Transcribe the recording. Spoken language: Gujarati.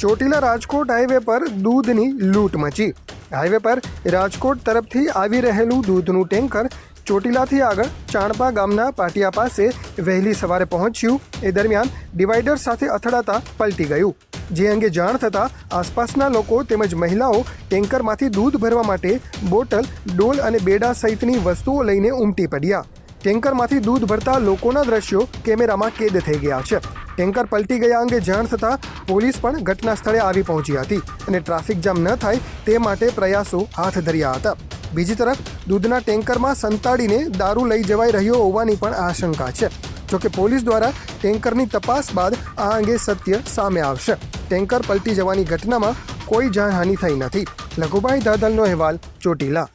ચોટીલા રાજકોટ હાઈવે પર દૂધની લૂંટ મચી. હાઈવે પર રાજકોટ તરફથી આવી રહેલું દૂધનું ટેન્કર ચોટીલાથી આગળ ચાણપા ગામના પાટિયા પાસે વહેલી સવારે પહોંચ્યું. એ દરમિયાન ડિવાઈડર સાથે અથડાતા પલટી ગયું. જે અંગે જાણ થતાં આસપાસના લોકો તેમજ મહિલાઓ ટેન્કરમાંથી દૂધ ભરવા માટે બોટલ, ડોલ અને બેડા સહિતની વસ્તુઓ લઈને ઉમટી પડ્યા. ટેન્કરમાંથી દૂધ ભરતા લોકોના દ્રશ્યો કેમેરામાં કેદ થઈ ગયા છે. ટેન્કર પલટી ગયા અંગે જાણ થતાં પોલીસ પણ ઘટના સ્થળે આવી પહોંચી હતી અને ટ્રાફિક જામ ન થાય તે માટે પ્રયાસો હાથ ધર્યા હતા. બીજી તરફ, દૂધના ટેન્કરમાં સંતાડીને દારૂ લઈ જવાઈ રહ્યો હોવાની પણ આશંકા છે. જોકે પોલીસ દ્વારા ટેન્કરની તપાસ બાદ આ અંગે સત્ય સામે આવશે. ટેન્કર પલટી જવાની ઘટનામાં કોઈ જાનહાનિ થઈ નથી. લઘુભાઈ દાદલનો અહેવાલ ચોટીલા.